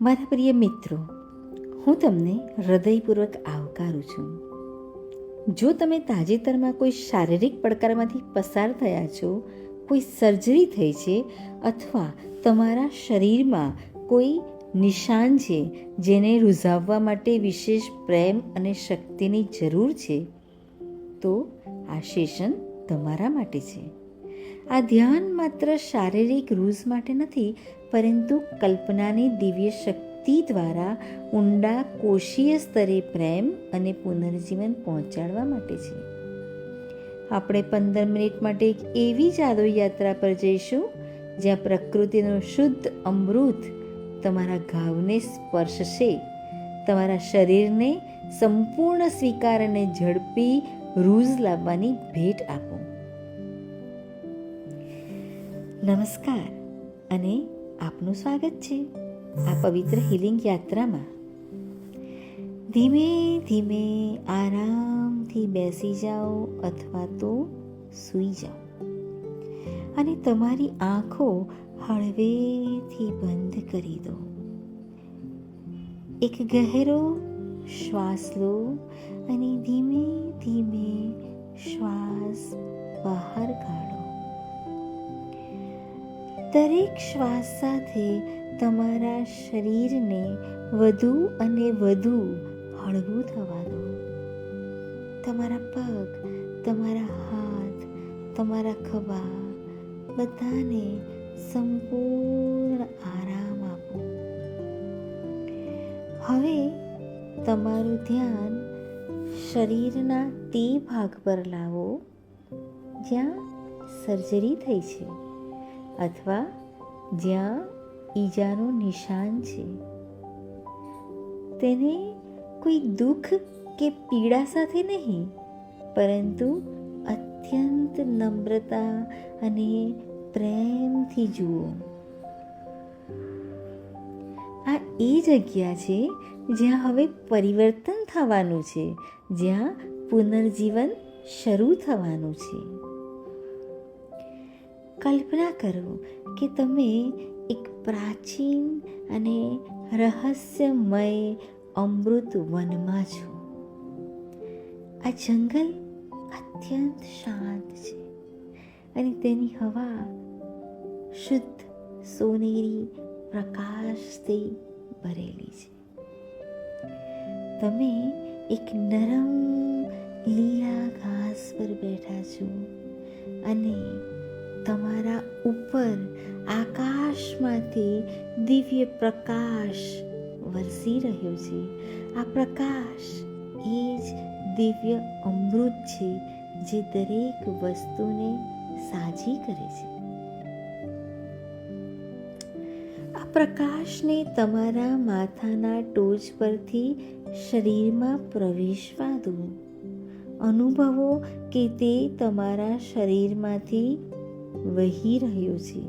મારા પ્રિય મિત્રો, હું તમને હૃદયપૂર્વક આવકારું છું. જો તમે તાજેતરમાં કોઈ શારીરિક પડકારમાંથી પસાર થયા છો, કોઈ સર્જરી થઈ છે અથવા તમારા શરીરમાં કોઈ નિશાન છે જેને રૂઝાવવા માટે વિશેષ પ્રેમ અને શક્તિની જરૂર છે, તો આ સેશન તમારા માટે છે. આ ધ્યાન માત્ર શારીરિક રૂઝ માટે નથી પરંતુ કલ્પનાની દિવ્ય શક્તિ દ્વારા ઊંડા કોષીય સ્તરે પ્રેમ અને પુનર્જીવન પહોંચાડવા માટે છે. આપણે પંદર મિનિટ માટે એક એવી જાદુ યાત્રા પર જઈશું, જ્યાં પ્રકૃતિનું શુદ્ધ અમૃત તમારા ઘાવને સ્પર્શશે, તમારા શરીરને સંપૂર્ણ સ્વીકાર અને ઝડપી રૂઝ લાવવાની ભેટ આપો. નમસ્કાર અને આપનું સ્વાગત છે આ પવિત્ર હિલિંગ યાત્રામાં. ધીમે ધીમે આરામથી બેસી જાઓ અથવા તો સૂઈ જાઓ. અને તમારી આંખો હળવેથી બંધ કરી દો. એક ગહેરો શ્વાસ લો અને ધીમે ધીમે શ્વાસ બહાર કાઢો. દરેક શ્વાસ સાથે તમારા શરીરને વધુ અને વધુ હળવું થવા દો તમારા પગ, તમારા હાથ, તમારા ખભા, બધાને સંપૂર્ણ આરામ આપો. હવે તમારું ધ્યાન શરીરના તે ભાગ પર લાવો જ્યાં સર્જરી થઈ છે. અથવા જ્યાં ઈજાનું નિશાન છે. તેને કોઈ દુઃખ કે પીડા સાથે નહીં, પરંતુ અત્યંત નમ્રતા અને પ્રેમથી જુઓ. આ એ જગ્યા છે જ્યાં હવે પરિવર્તન થવાનું છે, જ્યાં પુનર્જીવન શરૂ થવાનું છે. કલ્પના કરો કે તમે એક પ્રાચીન અને રહસ્યમય અમૃત વનમાં છો. આ જંગલ અત્યંત શાંત છે અને તેની હવા શુદ્ધ સોનેરી પ્રકાશથી ભરેલી છે. તમે એક નરમ લીલા ઘાસ પર બેઠા છો અને તમારા ઉપર આકાશમાંથી દિવ્ય પ્રકાશ વરસી રહ્યો છે. આ પ્રકાશ એ જ દિવ્ય અમૃત છે જે દરેક વસ્તુને સાજી કરે છે. આ પ્રકાશને તમારા માથાના ટોચ પરથી શરીરમાં પ્રવેશવા દો. અનુભવો કે તે તમારા શરીરમાંથી વહી રહ્યો છે.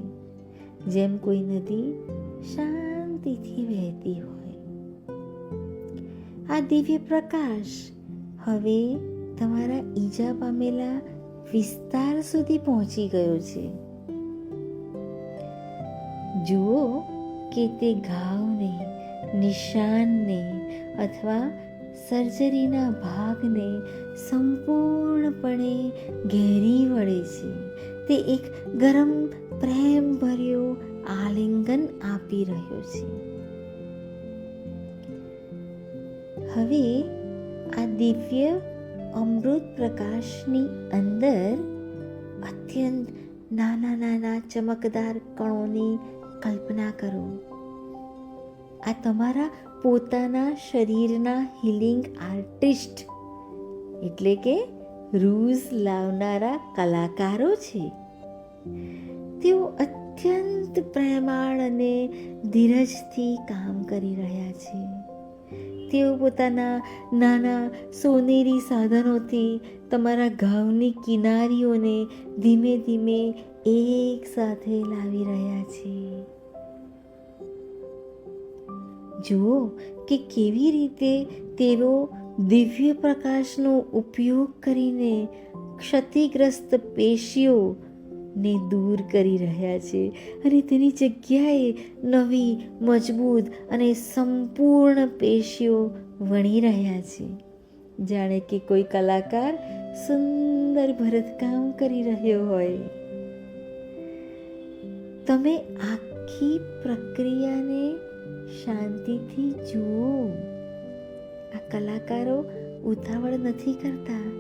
જેમ કોઈ નદી શાંતિથી વહેતી હોય. આ દિવ્ય પ્રકાશ હવે તમારા ઈજા પામેલા વિસ્તાર સુધી પહોંચી ગયો છે. જુઓ કે તે ઘાવને, નિશાનને અથવા સર્જરીના ભાગને સંપૂર્ણપણે ઘેરી વળે છે. તે એક ગરમ પ્રેમ ભર્યું આલિંગન આપી રહ્યો છે. હવે આ દિવ્ય અમૃત પ્રકાશની અંદર અત્યંત નાના નાના ચમકદાર કણોની કલ્પના કરો. આ તમારા પોતાના શરીરના હિલિંગ આર્ટિસ્ટ, એટલે કે રૂઝ લાવનારા કલાકારો છે. તેઓ અત્યંત પ્રેમાળ અને ધીરજથી કામ કરી રહ્યા છે. તેઓ પોતાના નાના સોનેરી સાધનોથી તમારા ઘાવની કિનારીઓને ધીમે ધીમે એક સાથે લાવી રહ્યા છે. જુઓ કે કેવી રીતે તેઓ દિવ્ય પ્રકાશનો ઉપયોગ કરીને ક્ષતિગ્રસ્ત પેશીઓ ને દૂર કરી રહ્યા છે અને તેની જગ્યાએ નવી, મજબૂત અને સંપૂર્ણ પેશીઓ વણી રહ્યા છે. જાણે કે કોઈ કલાકાર સુંદર ભરતકામ કરી રહ્યો હોય. તમે આખી પ્રક્રિયાને શાંતિથી જુઓ. આ કલાકારો ઉતાવળ નથી કરતા.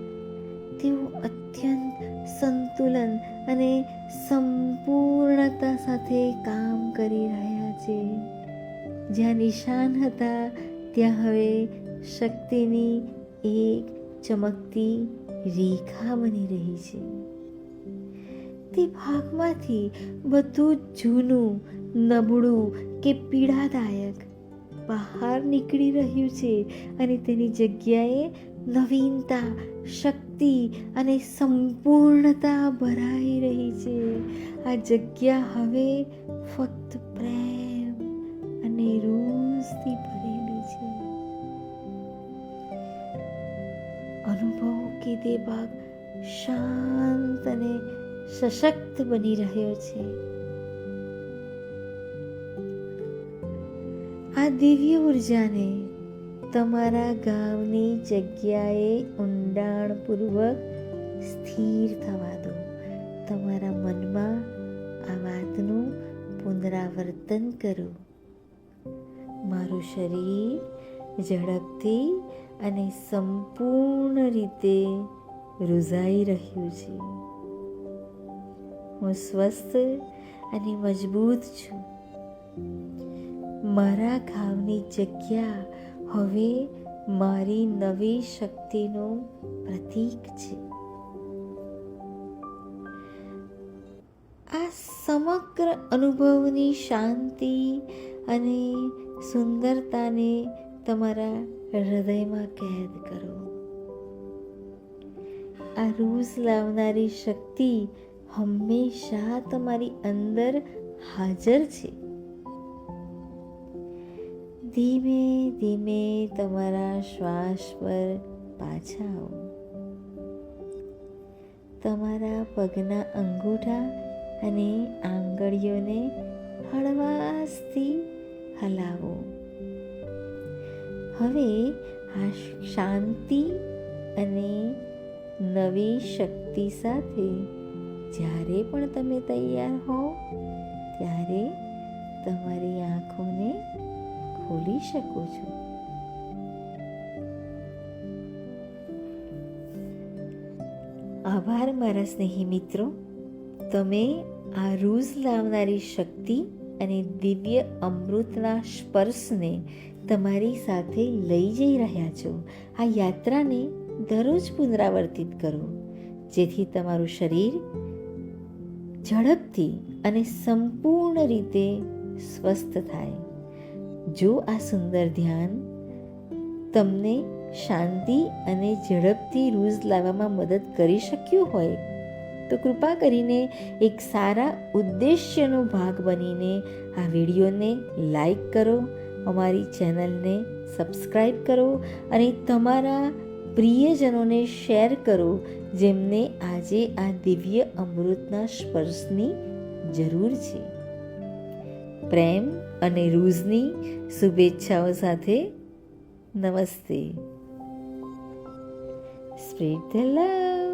તેઓ અત્યંત સંતુલન અને સંપૂર્ણતા સાથે કામ કરી રહ્યા છે. જ્યાં નિશાન હતા, ત્યાં હવે શક્તિની એક ચમકતી રેખા બની રહી છે. તે ભાગમાંથી બધું જૂનું, નબળું કે પીડાદાયક બહાર નીકળી રહ્યું છે અને તેની જગ્યાએ નવીનતા, શક્તિ અને સંપૂર્ણતા ભરાઈ રહી છે. આ જગ્યા હવે ફક્ત પ્રેમ અને રોજથી ભરેલી છે. અનુભવો કે તે ભાગ શાંત અને સશક્ત બની રહ્યો છે. આ દિવ્ય ઉર્જાને તમારા ગામની જગ્યાએ ઊંડાણપૂર્વક સ્થિર થવા દો. તમારા મનમાં આ વાતનું પુનરાવર્તન કરો. મારું શરીર ઝડપથી અને સંપૂર્ણ રીતે રૂઝાઈ રહ્યું છે. હું સ્વસ્થ અને મજબૂત છું. મારા ઘાવની જગ્યા હવે મારી નવી શક્તિનું પ્રતીક છે. આ સમગ્ર અનુભવની શાંતિ અને સુંદરતાને તમારા હૃદયમાં કેદ કરો. આ રૂઝ લાવનારી શક્તિ હંમેશા તમારી અંદર હાજર છે. ધીમે ધીમે તમારા શ્વાસ પર પાછા આવો. તમારા પગના અંગૂઠા અને આંગળીઓને હળવાશથી હલાવો. હવે આ શાંતિ અને નવી શક્તિ સાથે જ્યારે પણ તમે તૈયાર હો, ત્યારે તમારી આંખોને ખોલી શકું છું? આભાર મારા સ્નેહી મિત્રો. તમે આ રૂઝ લાવનારી શક્તિ અને દિવ્ય અમૃતના સ્પર્શને તમારી સાથે લઈ જઈ રહ્યા છો. આ યાત્રાને દરરોજ પુનરાવર્તિત કરો, જેથી તમારું શરીર ઝડપથી અને સંપૂર્ણ રીતે સ્વસ્થ થાય. જો આ સુંદર ધ્યાન તમને શાંતિ અને ઝડપથી રૂઝ લાવવામાં મદદ કરી શક્યું હોય, તો કૃપા કરીને એક સારા ઉદ્દેશ્યનો ભાગ બનીને આ વિડીયોને લાઈક કરો, અમારી ચેનલને સબસ્ક્રાઈબ કરો અને તમારા પ્રિયજનોને શેર કરો, જેમને આજે આ દિવ્ય અમૃતના સ્પર્શની જરૂર છે. પ્રેમ અને રૂઝની શુભેચ્છાઓ સાથે નમસ્તે. Spread the love.